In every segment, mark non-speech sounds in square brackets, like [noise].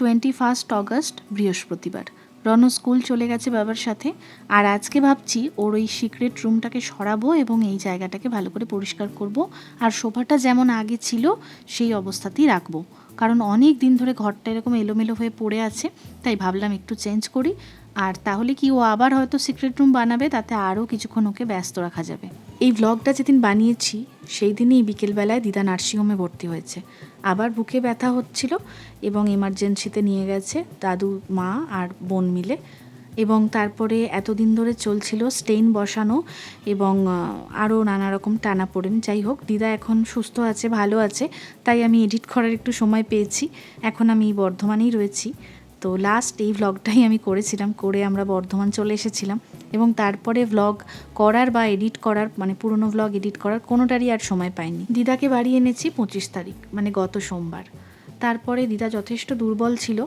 Twenty first August বৃহস্পতিবার। রণ school চলে গেছে বাবার সাথে। আর আজকে ভাবছি ওর ওই সিক্রেট রুমটাকে সরাবো এবং এই জায়গাটাকে ভালো করে পরিষ্কার করব। আর সোফাটা যেমন আগে ছিল, সেই অবস্থাতেই রাখব। কারণ অনেক দিন ধরে ঘরটা এরকম এলোমেলো হয়ে পড়ে আছে, তাই ভাবলাম একটু চেঞ্জ করি। আর তাহলে কি ও আবার হয়তো সিক্রেট রুম বানাবে, তাতে আরও কিছুক্ষণ ওকে ব্যস্ত রাখা যাবে। এই ব্লগটা যেদিন বানিয়েছি, সেই দিনই বিকেলবেলায় দিদা নার্সিংহোমে ভর্তি হয়েছে। আবার বুকে ব্যথা হচ্ছিল এবং এমার্জেন্সিতে নিয়ে গেছে দাদু, মা আর বোন মিলে এবং তারপরে এতদিন ধরে চলছিল স্টেইন বসানো এবং আরও নানা রকম টানা পড়েন যাই হোক, দিদা এখন সুস্থ আছে, ভালো আছে, তাই আমি এডিট করার একটু সময় পেয়েছি। এখন আমি বর্ধমানেই রয়েছি। তো লাস্ট এই ভ্লগটাই আমি করেছিলাম, করে আমরা বর্ধমান চলে এসেছিলাম। এবং তারপরে ভ্লগ করার বা এডিট করার মানে পুরনো ভ্লগ এডিট করার কোনোটারই আর সময় পাইনি। দিদাকে বাড়ি এনেছি পঁচিশ তারিখ মানে গত সোমবার। তারপরে দিদা যথেষ্ট দুর্বল ছিল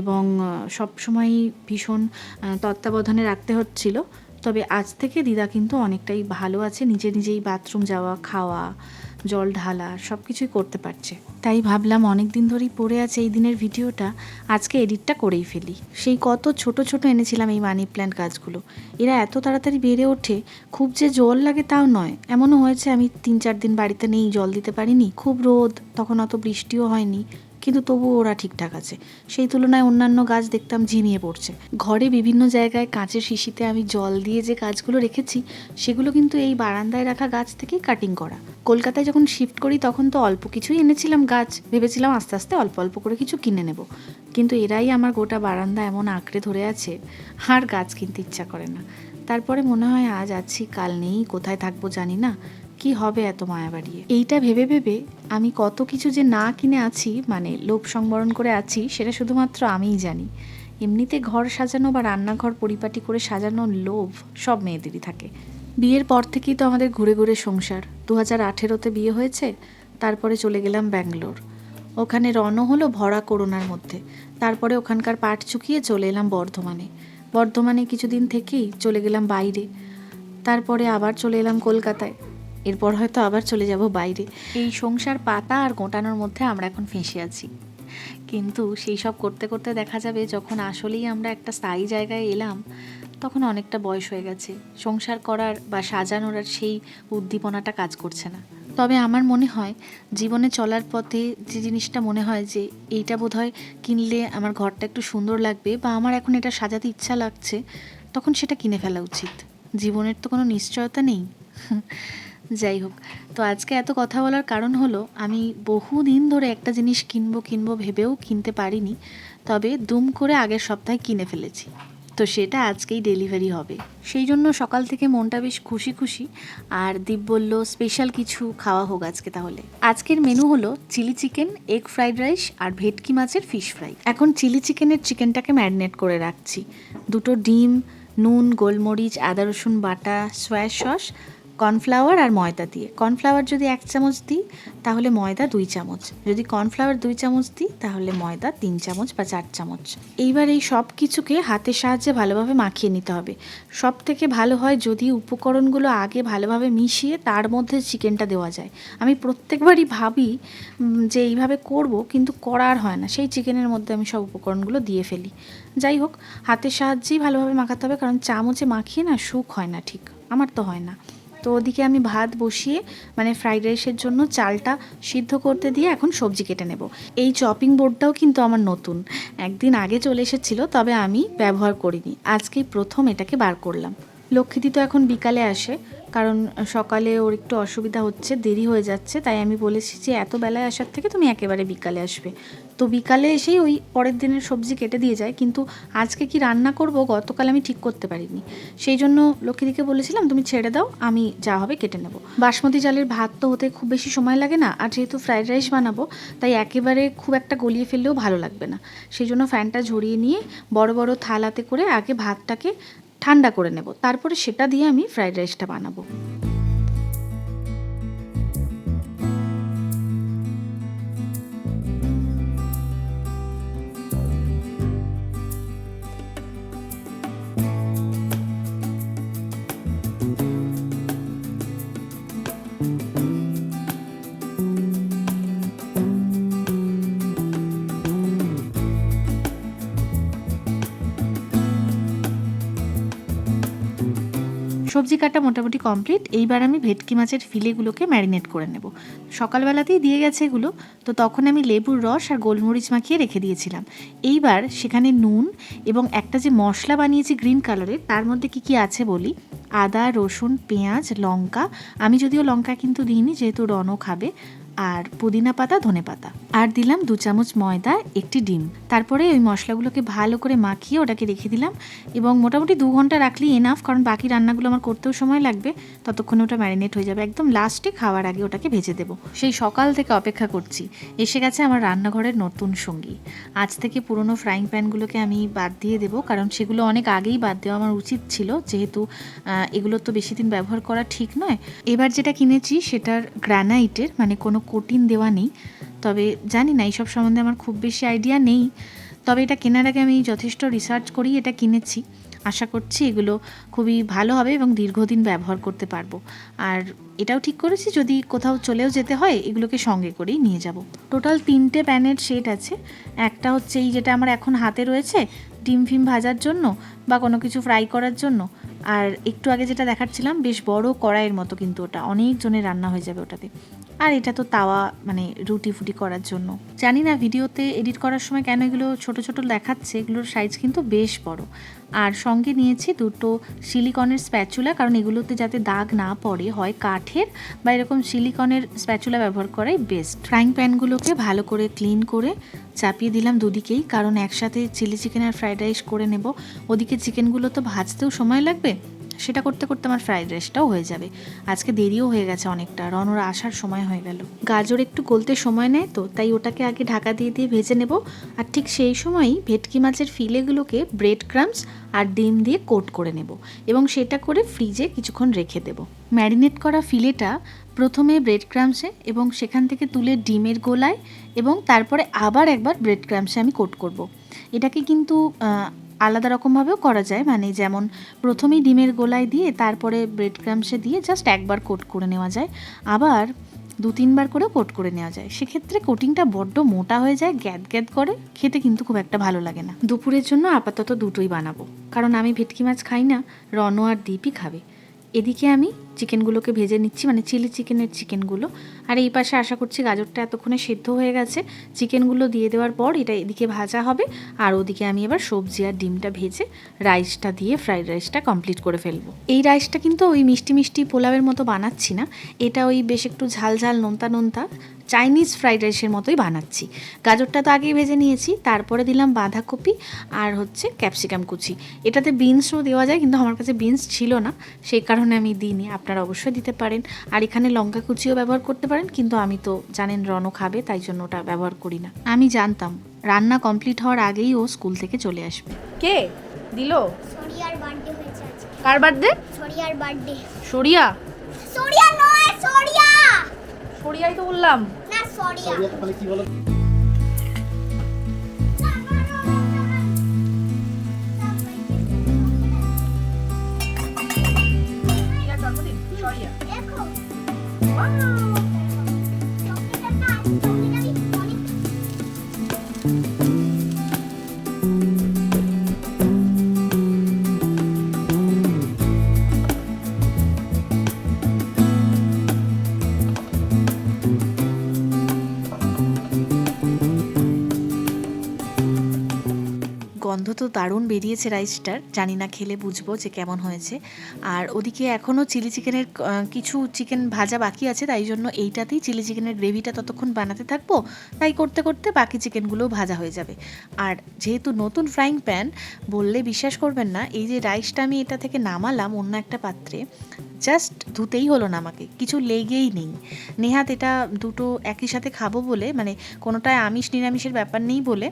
এবং সব সময় ভীষণ তত্ত্বাবধানে রাখতে হচ্ছিল। তবে আজ থেকে দিদা কিন্তু অনেকটাই ভালো আছে, নিজে নিজেই বাথরুম যাওয়া, খাওয়া জল ঢালা সব কিছুই করতে পারছে। তাই ভাবলাম অনেক দিন ধরেই পড়ে আছে এই দিনের ভিডিওটা, আজকে এডিটটা করেই ফেলি। সেই কত ছোট ছোট এনেছিলাম এই মানি প্ল্যান্ট গাছগুলো। এরা এত তাড়াতাড়ি বেড়ে ওঠে, খুব যে জল লাগে তাও নয়। এমনও হয়েছে আমি তিন চার দিন বাড়িতে নেই, জল দিতে পারিনি। খুব রোদ, তখন অত বৃষ্টিও হয়নি। কিন্তু তবুও ওরা ঠিকঠাক আছে। সেই তুলনায় অন্যান্য গাছ দেখতাম ঝিমিয়ে পড়ছে। ঘরে বিভিন্ন জায়গায় কাঁচের শিশিতে আমি জল দিয়ে যে গাছগুলো রেখেছি, সেগুলো কিন্তু এই বারান্দায় রাখা গাছ থেকেই কাটিং করা। কলকাতায় যখন শিফট করি, তখন তো অল্প কিছুই এনেছিলাম গাছ। ভেবেছিলাম আস্তে আস্তে অল্প অল্প করে কিছু কিনে নেব। কিন্তু এরাই আমার গোটা বারান্দা এমন আঁকড়ে ধরে আছে, আর গাছ কিনতে ইচ্ছা করে না। তারপরে মনে হয় আজ আছি, কাল নেই, কোথায় থাকব জানি না। কি হবে এত মায়া বাড়িয়ে? এইটা ভেবে ভেবে আমি কত কিছু যে না কিনে আছি মানে লোভ সংবরণ করে আছি, সেটা শুধুমাত্র আমিই জানি। এমনিতে ঘর সাজানো বা রান্নাঘর পরিপাটি করে সাজানো লোভ সব মেয়েদেরই থাকে। বিয়ের পর থেকেই তো আমাদের ঘুরে ঘুরে সংসার। দু হাজার আঠেরোতে বিয়ে হয়েছে, তারপরে চলে গেলাম ব্যাঙ্গালোর। ওখানে রণ হলো ভরা করোনার মধ্যে। তারপরে ওখানকার পাট চুকিয়ে চলে এলাম বর্ধমানে। বর্ধমানে কিছুদিন থেকেই চলে গেলাম বাইরে। তারপরে আবার চলে এলাম কলকাতায়। এরপর হয়তো আবার চলে যাব বাইরে। এই সংসার পাতা আর গোটানোর মধ্যে আমরা এখন ফেঁসে আছি। কিন্তু সেই সব করতে করতে দেখা যাবে যখন আসলেই আমরা একটা স্থায়ী জায়গায় এলাম, তখন অনেকটা বয়স হয়ে গেছে। সংসার করার বা সাজানোর আর সেই উদ্দীপনাটা কাজ করছে না। তবে আমার মনে হয়, জীবনে চলার পথে যে জিনিসটা মনে হয় যে এইটা বোধহয় কিনলে আমার ঘরটা একটু সুন্দর লাগবে বা আমার এখন এটা সাজাতে ইচ্ছা লাগছে, তখন সেটা কিনে ফেলা উচিত। জীবনের তো কোনো নিশ্চয়তা নেই। যাই হোক, তো আজকে এত কথা বলার কারণ হলো, আমি বহু দিন ধরে একটা জিনিস কিনবো কিনবো ভেবেও কিনতে পারিনি, তবে দুম করে আগের সপ্তাহে কিনে ফেলেছি। তো সেটা আজকেই ডেলিভারি হবে। সেই জন্য সকাল থেকে মনটা বেশ খুশি খুশি, আর দীপ বলল, স্পেশাল কিছু খাওয়া হোক আজকে তাহলে। আজকের মেনু হলো chilli chicken, egg fried rice, আর ভেটকি মাছের ফিশ ফ্রাই। এখন চিলি চিকেনের চিকেনটাকে ম্যারিনেট করে রাখছি। দুটো ডিম, নুন, গোলমরিচ, আদা রসুন বাটা, সয়া সস কর্নফ্লাওয়ার আর ময়দা দিয়ে। কর্নফ্লাওয়ার যদি এক চামচ দিই, তাহলে ময়দা দুই চামচ। যদি কর্নফ্লাওয়ার দুই চামচ দিই, তাহলে ময়দা তিন চামচ বা চার চামচ। এইবার এই সব কিছুকে হাতের সাহায্যে ভালোভাবে মাখিয়ে নিতে হবে। সব থেকে ভালো হয় যদি উপকরণগুলো আগে ভালোভাবে মিশিয়ে তার মধ্যে চিকেনটা দেওয়া যায়। আমি প্রত্যেকবারই ভাবি যে এইভাবে করব, কিন্তু করার হয় না। সেই চিকেনের মধ্যে আমি সব উপকরণগুলো দিয়ে ফেলি। যাই হোক, হাতের সাহায্যেই ভালোভাবে মাখাতে হবে, কারণ চামচে মাখিয়ে না সুখ হয় না ঠিক। আমার তো হয় না। তো ওদিকে আমি ভাত বসিয়ে মানে ফ্রাইড রাইসের জন্য চালটা সিদ্ধ করতে দিয়ে এখন সবজি কেটে নেব। এই চপিং বোর্ডটাও কিন্তু আমার নতুন। একদিন আগে চলে এসেছিল, তবে আমি ব্যবহার করিনি। আজকেই প্রথম এটাকে বার করলাম। লক্ষ্মীদি তো এখন বিকালে আসে, কারণ সকালে ওর একটু অসুবিধা হচ্ছে, দেরি হয়ে যাচ্ছে, তাই আমি বলেছি যে এত বেলায় আসার থেকে তুমি একেবারে বিকালে আসবে। তো বিকালে এসেই ওই পরের দিনের সবজি কেটে দিয়ে যায়, কিন্তু আজকে কি রান্না করব গতকাল আমি ঠিক করতে পারিনি। সেই জন্য লক্ষ্মীদিকে বলেছিলাম, তুমি ছেড়ে দাও, আমি যা হবে কেটে নেব। বাসমতি চালের ভাত তো হতে খুব বেশি সময় লাগে না, আর যেহেতু ফ্রাইড রাইস বানাবো, তাই একেবারে খুব একটা গলিয়ে ফেললেও ভালো লাগবে না। সেই জন্য ফ্যানটা ঝরিয়ে নিয়ে বড় বড় থালাতে করে আগে ভাতটাকে ঠান্ডা করে নেব। তারপরে সেটা দিয়ে আমি ফ্রাইড রাইসটা বানাবো। সবজি কাটা মোটামুটি কমপ্লিট, এইবার আমি ভেটকি মাছের ফিলেগুলোকে ম্যারিনেট করে নেব। সকালবেলাতেই দিয়ে গেছে এগুলো, তো তখন আমি লেবুর রস আর গোলমরিচ মাখিয়ে রেখে দিয়েছিলাম। এইবার সেখানে নুন এবং একটা যে মশলা বানিয়েছি গ্রিন কালারের, তার মধ্যে কি কি আছে বলি? আদা, রসুন, পেঁয়াজ, লঙ্কা। আমি যদিও লঙ্কা কিন্তু দিইনি, যেহেতু রনও খাবে। আর পুদিনা পাতা, ধনে পাতা। আর দিলাম দু চামচ ময়দা, একটি ডিম। তারপরে ওই মশলাগুলোকে ভালো করে মাখিয়ে ওটাকে রেখে দিলাম এবং মোটামুটি দু ঘণ্টা রাখলেই এনাফ কারণ বাকি রান্নাগুলো আমার করতেও সময় লাগবে। ততক্ষণে ওটা ম্যারিনেট হয়ে যাবে। একদম লাস্টে খাওয়ার আগে ওটাকে ভেজে দেবো। সেই সকাল থেকে অপেক্ষা করছি। এসে গেছে আমার রান্নাঘরের নতুন সঙ্গী। আজ থেকে পুরনো ফ্রাইং প্যানগুলোকে আমি বাদ দিয়ে দেবো, কারণ সেগুলো অনেক আগেই বাদ দেওয়া আমার উচিত ছিল। যেহেতু এগুলো তো বেশি দিন ব্যবহার করা ঠিক নয়। এবার যেটা কিনেছি সেটার গ্রানাইটের মানে কোনো কোটিন দেওয়া নেই। তবে জানি না, এইসব সম্বন্ধে আমার খুব বেশি আইডিয়া নেই। তবে এটা কেনার আগে আমি যথেষ্ট রিসার্চ করেই এটা কিনেছি। আশা করছি এগুলো খুবই ভালো হবে এবং দীর্ঘদিন ব্যবহার করতে পারব। আর এটাও ঠিক করেছি, যদি কোথাও চলেও যেতে হয়, এগুলোকে সঙ্গে করেই নিয়ে যাব। টোটাল তিনটে প্যানের সেট আছে। একটা হচ্ছে এই যেটা আমার এখন হাতে রয়েছে, ডিম ফিম ভাজার জন্য বা কোনো কিছু ফ্রাই করার জন্য। আর একটু আগে যেটা দেখাচ্ছিলাম, বেশ বড় কড়াইয়ের মতো কিন্তু ওটা। অনেক জনের রান্না হয়ে যাবে ওটাতে। আর এটা তো তাওয়া মানে রুটি ফুটি করার জন্য। জানি না ভিডিওতে এডিট করার সময় কেন এগুলো ছোট ছোট দেখাচ্ছে, এগুলোর সাইজ কিন্তু বেশ বড়। আর সঙ্গে নিয়েছি দুটো সিলিকনের স্প্যাচুলা কারণ এগুলোতে যাতে দাগ না পড়ে, হয় কাঠের বা এরকম সিলিকনের স্প্যাচুলা ব্যবহার করাই বেস্ট ফ্রাইং প্যানগুলোকে ভালো করে ক্লিন করে চাপিয়ে দিলাম দুদিকেই, কারণ একসাথে চিলি চিকেন আর ফ্রাইড রাইস করে নেব। ওদিকে চিকেনগুলো তো ভাজতেও সময় লাগবে। সেটা করতে করতে আমার ফ্রাইড রাইসটাও হয়ে যাবে। আজকে দেরিও হয়ে গেছে অনেকটা, রনরা আসার সময় হয়ে গেল। গাজর একটু গলতে সময় নেয় তো, তাই ওটাকে আগে ঢাকা দিয়ে দিয়ে ভেজে নেব। আর ঠিক সেই সময়ই ভেটকি মাছের ফিলেগুলোকে ব্রেড ক্রামস আর ডিম দিয়ে কোট করে নেব এবং সেটা করে ফ্রিজে কিছুক্ষণ রেখে দেব। ম্যারিনেট করা ফিলেটা প্রথমে ব্রেড ক্রামসে এবং সেখান থেকে তুলে ডিমের গোলায় এবং তারপরে আবার একবার ব্রেড ক্রামসে আমি কোট করব। এটাকে কিন্তু আলাদা রকমভাবেও করা যায়। মানে যেমন প্রথমেই ডিমের গোলায় দিয়ে, তারপরে ব্রেড ক্রামসে দিয়ে জাস্ট একবার কোট করে নেওয়া যায়। আবার দু তিনবার করে কোট করে নেওয়া যায়। সেক্ষেত্রে কোটিংটা বড্ড মোটা হয়ে যায়, গ্যাদ গ্যাদ করে। খেতে কিন্তু খুব একটা ভালো লাগে না। দুপুরের জন্য আপাতত দুটোই বানাবো। কারণ আমি ভেটকি মাছ খাই না, রনো আর দীপই খাবে। এদিকে আমি চিকেনগুলোকে ভেজে নিচ্ছি মানে চিলি চিকেনের চিকেনগুলো। আর এই পাশে আশা করছি গাজরটা এতক্ষণে সেদ্ধ হয়ে গেছে। চিকেনগুলো দিয়ে দেওয়ার পর এটা এদিকে ভাজা হবে। আর ওদিকে আমি এবার সবজি আর ডিমটা ভেজে রাইসটা দিয়ে ফ্রাইড রাইসটা কমপ্লিট করে ফেলব। এই রাইসটা কিন্তু ওই মিষ্টি মিষ্টি পোলাওয়ের মতো বানাচ্ছি না। এটা ওই বেশ একটু ঝাল ঝাল, নোনতা নোনতা। চাইনিজ ফ্রাইড রাইসের মতোই বানাচ্ছি। গাজরটা তো আগেই ভেজে নিয়েছি তারপরে দিলাম বাঁধাকপি আর হচ্ছে ক্যাপসিকাম কুচি। এটাতে বিনসও দেওয়া যায় কিন্তু আমার কাছে বিনস ছিল না সেই কারণে আমি দিইনি। আপনারা অবশ্যই দিতে পারেন। আর এখানে লঙ্কা কুচিও ব্যবহার করতে পারেন কিন্তু আমি তো জানেন রনও খাবে তাই জন্য ওটা ব্যবহার করি না। আমি জানতাম রান্না কমপ্লিট হওয়ার আগেই ও স্কুল থেকে চলে আসবে। কে? দিল? সরিয়ার বার্থডে হয়েছে কার বার্থডে? সরিয়ার বার্থডে। সরিয়া? সরিয়া নয় সরিয়া! সরিয়াই তো বললাম। সরিয়া। দেখো গন্ধ তো দারুণ বেরিয়েছে রাইসটার। জানি না খেলে বুঝব যে কেমন হয়েছে। আর ওদিকে এখনও চিলি চিকেনের কিছু চিকেন ভাজা বাকি আছে, তাই জন্য এইটাতেই চিলি চিকেনের গ্রেভিটা ততক্ষণ বানাতে থাকব। তাই করতে করতে বাকি চিকেনগুলোও ভাজা হয়ে যাবে। আর যেহেতু নতুন ফ্রাইং প্যান, বললে বিশ্বাস করবেন না, এই যে রাইসটা আমি এটা থেকে নামালাম অন্য একটা পাত্রে জাস্ট ধুতেই হলো না আমাকে, কিছু লেগেই নেই। নেহাত এটা দুটো একই সাথে খাব বলে মানে কোনোটায় আমিষ নিরামিষের ব্যাপার নেই বলে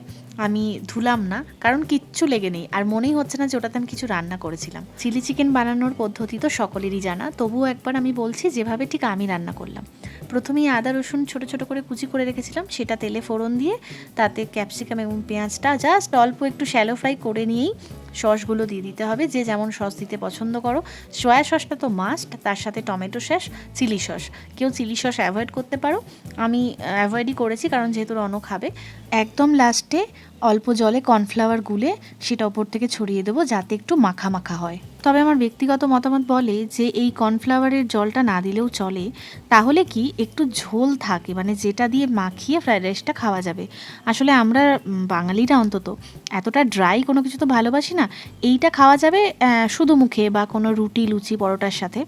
আমি ধুলাম না, কারণ কিচ্ছু লেগে নেই। আর মনেই হচ্ছে না যে ওটাতে আমি কিছু রান্না করেছিলাম। চিলি চিকেন বানানোর পদ্ধতি তো সকলেরই জানা, তবুও একবার আমি বলছি যেভাবে ঠিক আমি রান্না করলাম। প্রথমেই আদা, রসুন ছোট ছোট করে কুচি করে রেখেছিলাম, সেটা তেলে ফোড়ন দিয়ে, তাতে ক্যাপসিকাম এবং পেঁয়াজটা জাস্ট অল্প একটু শ্যালো ফ্রাই করে নিয়েই সসগুলো দিয়ে দিতে হবে। যে যেমন সস দিতে পছন্দ করো। সয়া সসটা তো মাস্ট তার সাথে টমেটো সস চিলি সস। কেউ চিলি সস অ্যাভয়েড করতে পারো। আমি অ্যাভয়েডই করেছি কারণ যেহেতু রণ খাবে। একদম লাস্টে অল্প জলে কর্নফ্লাওয়ার গুলে সেটা ওপর থেকে ছড়িয়ে দেবো যাতে একটু মাখা মাখা হয়। তবে আমার ব্যক্তিগত মতামত বলে যে এই কর্নফ্লাওয়ারের জলটা না দিলেও চলে, তাহলে কি একটু ঝোল থাকে? মানে যেটা দিয়ে মাখিয়ে ফ্রাইড রাইসটা খাওয়া যাবে। আসলে আমরা বাঙালিরা অন্তত এতটা ড্রাই কোনো কিছু তো ভালোবাসি না। এইটা খাওয়া যাবে শুধু মুখে বা কোনো রুটি, লুচি, পরোটার সাথে।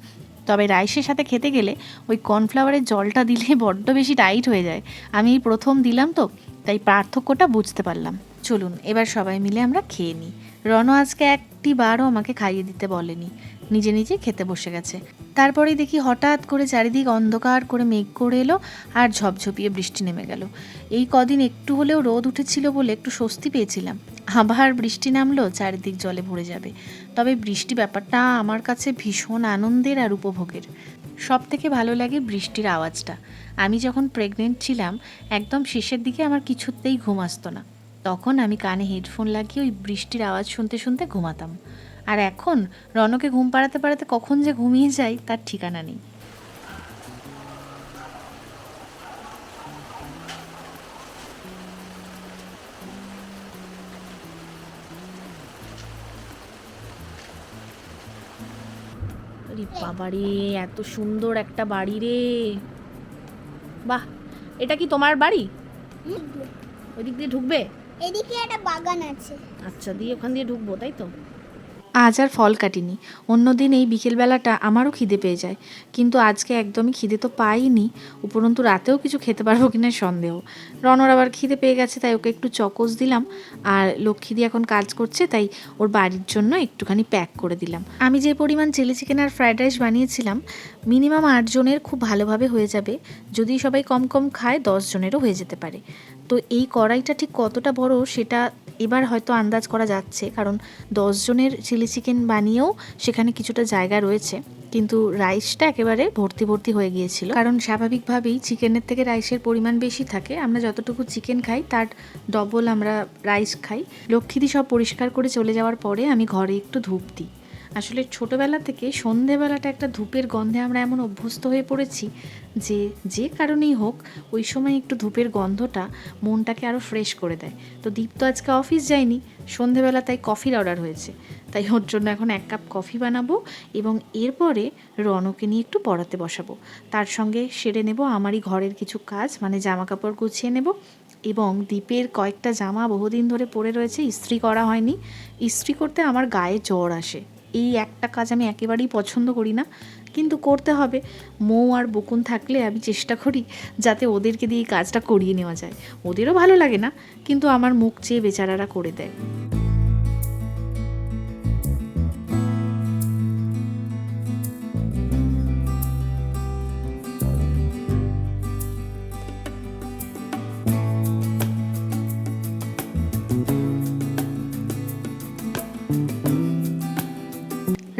তবে রাইসের সাথে খেতে গেলে ওই কর্নফ্লাওয়ারের জলটা দিলে [laughs] বড্ড বেশি টাইট হয়ে যায়। আমি প্রথম দিলাম তো, তাই পার্থক্যটা বুঝতে পারলাম। চলুন, এবার সবাই মিলে আমরা খেয়ে নিই। রণ আজকে একটি বারও আমাকে খাইয়ে দিতে বলেনি। নিজে নিজে খেতে বসে গেছে। তারপরেই দেখি হঠাৎ করে চারিদিক অন্ধকার করে মেঘ করে এলো আর ঝপঝপিয়ে বৃষ্টি নেমে গেল। এই কদিন একটু হলেও রোদ উঠেছিল বলে একটু স্বস্তি পেয়েছিলাম। আবার বৃষ্টি নামলো, চারিদিক জলে ভরে যাবে। তবে বৃষ্টি ব্যাপারটা আমার কাছে ভীষণ আনন্দের আর উপভোগের। সব থেকে ভালো লাগে বৃষ্টির আওয়াজটা। আমি যখন প্রেগনেন্ট ছিলাম, একদম শেষের দিকে আমার কিছুতেই ঘুম আসতো না। তখন আমি কানে হেডফোন লাগিয়ে ওই বৃষ্টির আওয়াজ শুনতে শুনতে ঘুমাতাম। আর এখন রনকে ঘুম পাড়াতে পাড়াতে কখন যে ঘুমিয়ে যাই তার ঠিকানা নেই। বাবারে এত সুন্দর একটা বাড়ি রে। বাহ এটা কি তোমার বাড়ি? ওই দিক দিয়ে ঢুকবে? এদিকে একটা বাগান আছে। আচ্ছা দিয়ে ওখান দিয়ে ঢুকবো তাই তো? আজ আর ফল কাটিনি। অন্যদিন এই বিকেলবেলাটা আমারও খিদে পেয়ে যায়। কিন্তু আজকে একদমই খিদে তো পাইনি। উপরন্তু রাতেও কিছু খেতে পারব কিনা সন্দেহ। রনর আবার খিদে পেয়ে গেছে, তাই ওকে একটু চকোস দিলাম। আর লক্ষ্মীদি এখন কাজ করছে, তাই ওর বাড়ির জন্য একটুখানি প্যাক করে দিলাম। আমি যে পরিমাণ চিলি চিকেন আর ফ্রাইড রাইস বানিয়েছিলাম, মিনিমাম আটজনের খুব ভালোভাবে হয়ে যাবে। যদি সবাই কম কম খায়, দশ জনেরও হয়ে যেতে পারে। তো এই কড়াইটা ঠিক কতটা বড়, সেটা এবার হয়তো আন্দাজ করা যাচ্ছে, কারণ দশজনের চিলি চিকেন বানিয়েও সেখানে কিছুটা জায়গা রয়েছে। কিন্তু রাইসটা একেবারে ভর্তি ভর্তি হয়ে গিয়েছিল। কারণ স্বাভাবিকভাবেই চিকেনের থেকে রাইসের পরিমাণ বেশি থাকে। আমরা যতটুকু চিকেন খাই, তার ডবল আমরা রাইস খাই। লক্ষ্মীদি সব পরিষ্কার করে চলে যাওয়ার পরে আমি ঘরে একটু ধূপ দিই। আসলে ছোটোবেলা থেকে সন্ধেবেলাটা একটা ধূপের গন্ধে আমরা এমন অভ্যস্ত হয়ে পড়েছি যে যে কারণেই হোক, ওই সময় একটু ধূপের গন্ধটা মনটাকে আরও ফ্রেশ করে দেয়। তো দীপ তো আজকে অফিস যায়নি, সন্ধেবেলা তাই কফির অর্ডার হয়েছে। তাই ওর জন্য এখন এক কাপ কফি বানাবো এবং এরপরে রনকে নিয়ে একটু পড়াতে বসাবো। তার সঙ্গে সেরে নেব আমারই ঘরের কিছু কাজ মানে জামা কাপড় গুছিয়ে নেব এবং দ্বীপের কয়েকটা জামা বহুদিন ধরে পড়ে রয়েছে, ইস্ত্রি করা হয়নি। ইস্ত্রি করতে আমার গায়ে জ্বর আসে। এই একটা কাজ আমি একেবারেই পছন্দ করি না। কিন্তু করতে হবে। মৌ আর বকুন থাকলে আমি চেষ্টা করি যাতে ওদেরকে দিয়ে এই কাজটা করিয়ে নেওয়া যায়। ওদেরও ভালো লাগে না, কিন্তু আমার মুখ চেয়ে বেচারারা করে দেয়।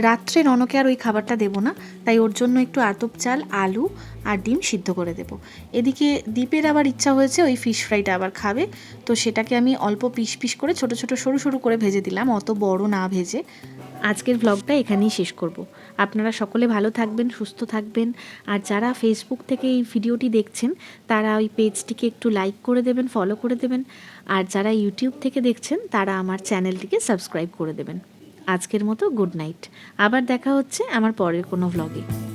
রাত্রে রনকে আর ওই খাবারটা দেবো না, তাই ওর জন্য একটু আতপ চাল, আলু আর ডিম সিদ্ধ করে দেবো। এদিকে দ্বীপের আবার ইচ্ছা হয়েছে ওই ফিশ ফ্রাইটা আবার খাবে, তো সেটাকে আমি অল্প পিস পিস করে ছোট ছোট সরু সরু করে ভেজে দিলাম, অত বড় না ভেজে। আজকের ভ্লগটা এখানেই শেষ করব। আপনারা সকলে ভালো থাকবেন, সুস্থ থাকবেন, আর যারা ফেসবুক থেকে এই ভিডিওটি দেখছেন, তারা ওই পেজটিকে একটু লাইক করে দেবেন ফলো করে দেবেন, আর যারা ইউটিউব থেকে দেখছেন, তারা আমার চ্যানেলটিকে সাবস্ক্রাইব করে দেবেন। আজকের মতো গুড নাইট। আবার দেখা হচ্ছে আমার পরের কোনো ভ্লগে